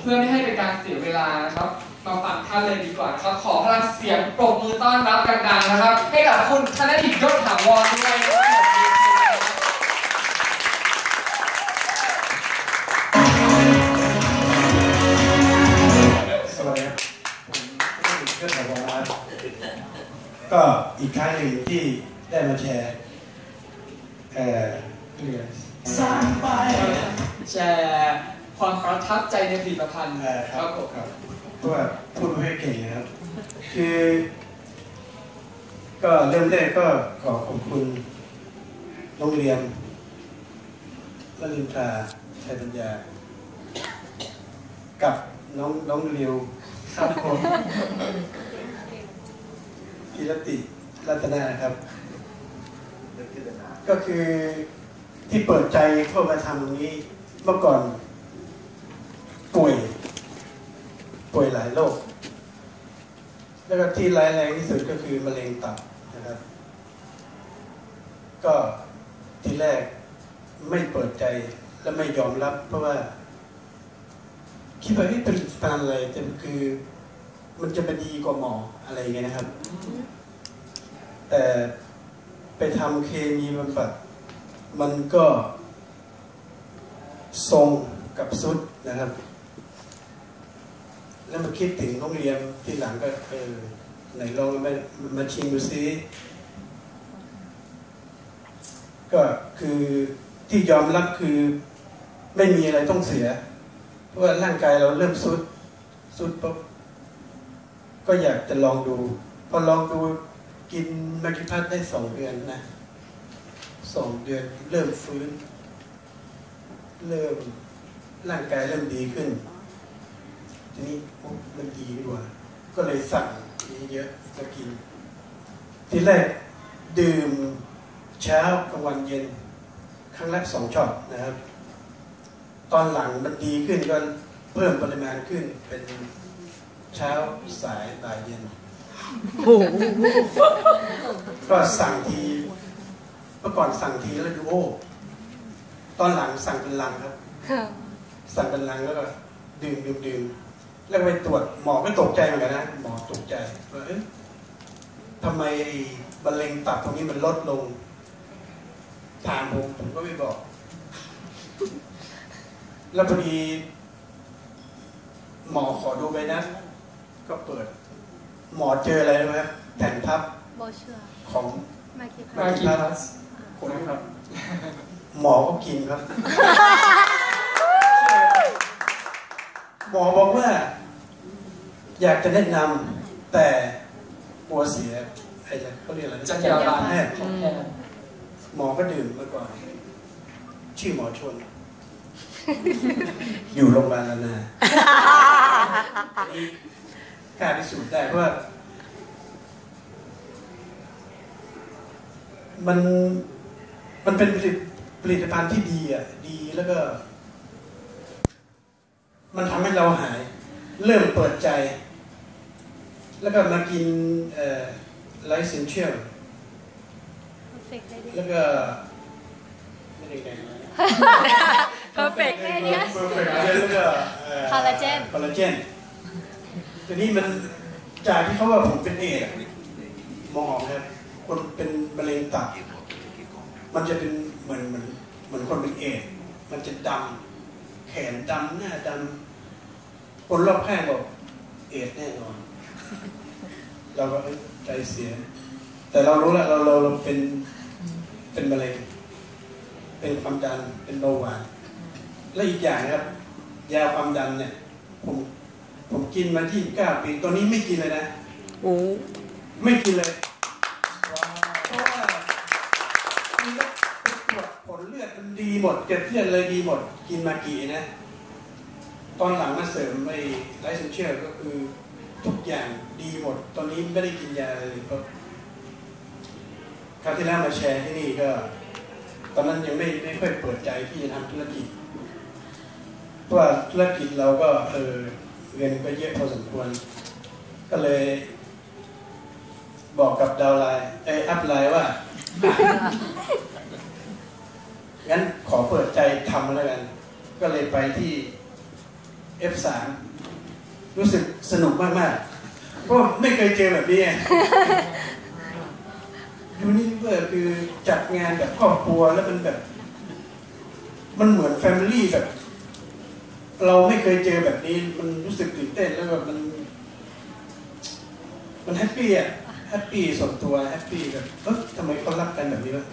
เพื่อไม่ให้เป็นการเสียเวลานะครับมาฟังท่านเลยดีกว่าครับ ขอพลังเสียงปรบมือต้อนรับดังๆนะครับ ให้กับคุณธนดิษฐ์ยศถาวรด้วยนะครับสวัสดีครับผมเพื่อนของวอร์ตก็อีกครั้งหนึ่งที่ได้มาแชร์เอ่อเรื่องแชร์ ความประทับใจในผลิตภัณฑ์เอ่อคครัรับบผมครับเพราะว่าพูดไม่ค่อยเก่งนะครับคือก็เริ่มแรกก็ขอขอบคุณโรงเรียนลลินทราชัยปัญญา กับน้องน้องริวครับผมกิรติรัตนาครับ ก็คือที่เปิดใจเข้ามาทำตรงนี้เมื่อก่อน ป่วย ป่วยหลายโรคแล้วก็ที่ร้ายแรงที่สุดก็คือมะเร็งตับนะครับ ก็ทีแรกไม่เปิดใจและไม่ยอมรับ เพราะว่า คิดว่าที่เป็นตานอะไรแต่คือ มันจะมาดีกว่าหมออะไรอย่างเงี้ยนะครับ แต่ไปทำเคมีบำบัดมันก็ทรงกับสุดนะครับ แล้วมาคิดถึงโรงเรียนที่หลังก็เออไหนลองมามาชิมดูซิก็คือที่ยอมรับคือไม่มีอะไรต้องเสีย เพราะว่าร่างกายเราเริ่มสุดสุดปุ๊บก็อยากจะลองดู พอลองดูกินมากิพัทได้สองเดือนนะสองเดือนเริ่มฟื้น เริ่มร่างกายเริ่มดีขึ้น ทีนี้โอ๊ะมันดีดีกว่า ก็เลยสั่งเยอะๆมากิน ทีแรกดื่มเช้ากลางวันเย็น ครั้งละสองช็อตนะครับ ตอนหลังมันดีขึ้นก็เพิ่มปริมาณขึ้นเป็นเช้าสายบ่ายเย็นก็สั่งทีเมื่อก่อนสั่งทีแล้วดูโอ้ตอนหลังสั่งเป็นลังครับ สั่งเป็นลังแล้วก็ดื่มดื่มดื่ม แล้วไปตรวจหมอก็ตกใจเหมือนกันนะหมอตกใจว่าเอ๊ะทำไมไอ้มะเร็งตับตรงนี้มันลดลงถามผมผมก็ไม่บอก แล้วพอดีหมอขอดูไปนะก็เปิด หมอเจออะไรรู้ไหมครับแผ่นพับโบเชื่อของมาคิดมาค่ะกินพัสนะครับ หมอก็กินครับ หมอบอกว่า อยากจะแนะนำแต่กลัวเสียไอ้เนี่ยเขาเรียกอะไรนะจักรยานแพทย์ของแพทย์หมอก็ดื่มมาก่อน ชื่อหมอชน อยู่โรงพยาบาลนานาอันนี้กล้าพิสูจน์ได้เพราะว่า มันมันเป็นผลิตผลิตภัณฑ์ที่ดีอะ ดีแล้วก็ มันทำให้เราหาย เริ่มเปิดใจ แล้วก็มากินไลซ์เซนเชียลเฟกได้ดีแล้วก็ไม่ได้ไงนะ perfect ได้ดีเพอร์เฟกต์แล้วก็เอ่อคอลลาเจนคอลลาเจนทีนี้มันจากที่เขาว่าผมเป็นเอดส์มองออกครับคนเป็นมะเร็งตับมันจะเป็นเหมือนเหมือนเหมือนคนเป็นเอดส์มันจะดำ แขนดำหน้าดำคนรอบข้างบอกเอดส์แน่นอน เราก็เอ้ยใจเสีย แต่เรารู้แล้วเราเราเราเป็นเป็นมะเร็งเป็นความดันเป็นเบาหวานและอีกอย่างนะครับ ยาความดันเนี่ย ผมผมกินมาที่เก้าปีตอนนี้ไม่กินเลยนะโอ้ไม่กินเลยเพราะว่ากินแล้วไปตรวจผลเลือดมันดี หมดเก็บเลือดเลยดีหมดกินมากี่นะ ตอนหลังมาเสริมไอ้ไลซ์เซนเชียร์ก็คือทุกอย่างดีหมด ตอนนี้ไม่ได้กินยาเลยก็คราวที่แล้วมาแชร์ที่นี่ก็ ตอนนั้นยังไม่ไม่ค่อยเปิดใจที่จะทำธุรกิจเพราะว่าธุรกิจเราก็เออเงินก็เยอะพอสมควร ก็เลย บอกกับดาวไลน์ไออัพไลน์ว่า งั้นขอเปิดใจทำแล้วกัน ก็เลยไปที่ F3 รู้สึกสนุกมากๆ เพราะไม่เคยเจอแบบนี้ยูนิเวอร์คือจัดงานแบบครอบครัวแล้วมันแบบ มันเหมือนแฟมิลี่แบบ เราไม่เคยเจอแบบนี้ มันรู้สึกตื่นเต้นแล้วแบบมัน มันแฮปปี้อะแฮปปี้ส่วนตัวแฮปปี้แบบเฮ้ยทำไมเขารักกันแบบนี้วะ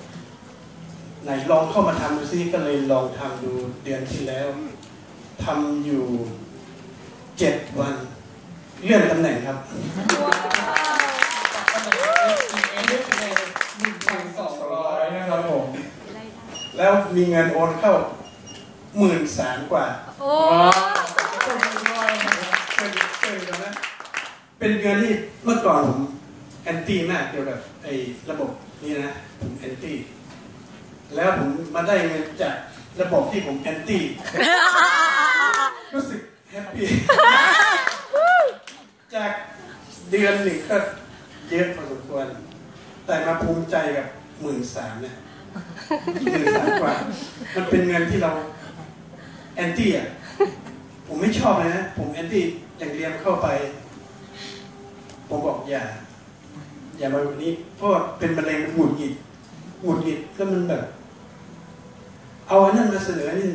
ไหนลองเข้ามาทำดูซิก็เลยลองทำดูเดือนที่แล้วทำอยู่เจ็ดวัน เลื่อนตำแหน่งครับตำแหน่ง SEA ได้คะแนน1,200นะครับผม แล้วมีเงินโอนเข้าหมื่นสามกว่า โอ้ว้าวขอบคุณด้วยนะครับเป็นเป็นแล้วนะเป็นเงินที่เมื่อก่อนผมแอนตี้มากเกี่ยวกับไอ้ระบบนี้นะผมแอนตี้ แล้วผมมาได้เงินจากระบบที่ผมแอนตี้รู้สึกแฮปปี้จากเดือนหนึ่งก็เยอะพอสมควร แต่มาภูมิใจกับหมื่นสามเนี่ยหมื่นสามกว่า มันเป็นเงินที่เราแอนตี้อะผมไม่ชอบเลยนะ ผมแอนตี้อย่างเรียนเข้าไป ผมบอกอย่า อย่ามาแบบนี้ เพราะว่าเป็นมะเร็งมันหงุดหงิด หงุดหงิดก็มันแบบ เอาอันนั้นมาเสนอนี่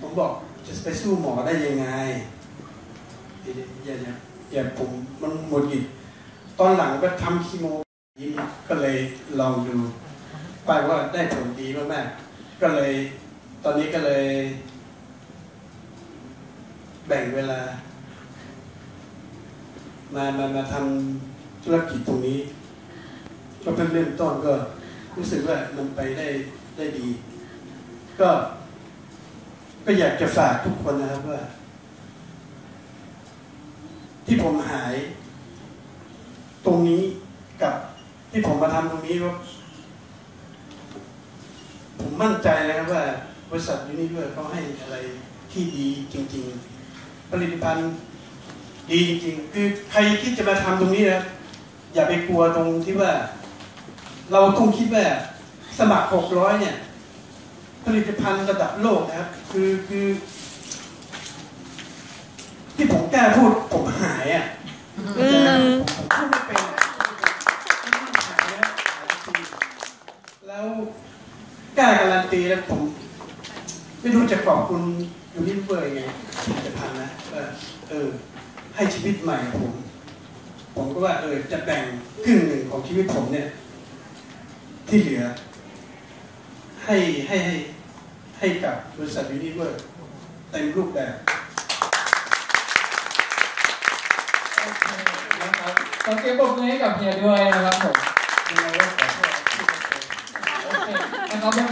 ผมบอกจะไปสู้หมอได้ยังไงอย่าอย่าอย่าผมมันหงุดหงิดตอนหลังก็ทำคีโมยิ้มก็เลยลองดูไปว่าได้ผลดีมากๆก็เลย ตอนนี้ก็เลย แบ่งเวลา มามามาทำธุรกิจตรงนี้ก็เพิ่งเริ่มต้นก็ รู้สึกว่ามันไปได้ได้ดี ก็ ก็อยากจะฝากทุกคนนะครับว่า ที่ผมหาย ตรงนี้กับที่ผมมาทำตรงนี้ว่าผมมั่นใจนะครับว่าบริษัทยูนิเวอร์เขาให้อะไรที่ดีจริง ๆ ผลิตภัณฑ์ดีจริงๆ คือใครที่จะมาทำตรงนี้นะอย่าไปกลัวตรงที่ว่า เราต้องคิดว่าสมัครหกร้อยเนี่ย ผลิตภัณฑ์ระดับโลกนะครับ คือคือ ที่ผมกล้าพูดผมหายอะอืมผมพูดไม่เป็นอะหายนะหายจริงแล้วกล้าการันตีแล้วผมไม่รู้จะขอบคุณยูนิเวอร์ยังไงผลิตภัณฑ์นะว่าเออ ให้ชีวิตใหม่ผม ผมก็ว่าเออจะแบ่งครึ่งหนึ่งของชีวิตผมเนี่ย ที่เหลือ ให้ให้ให้ให้กับบริษัทยูนิเวอร์เต็มรูปแบบโอเคนะครับขอเสียงปรบมือให้กับเฮียด้วยนะครับผมยังไงก็ขอโทษที่ไม่เป็นโอเคนะครับ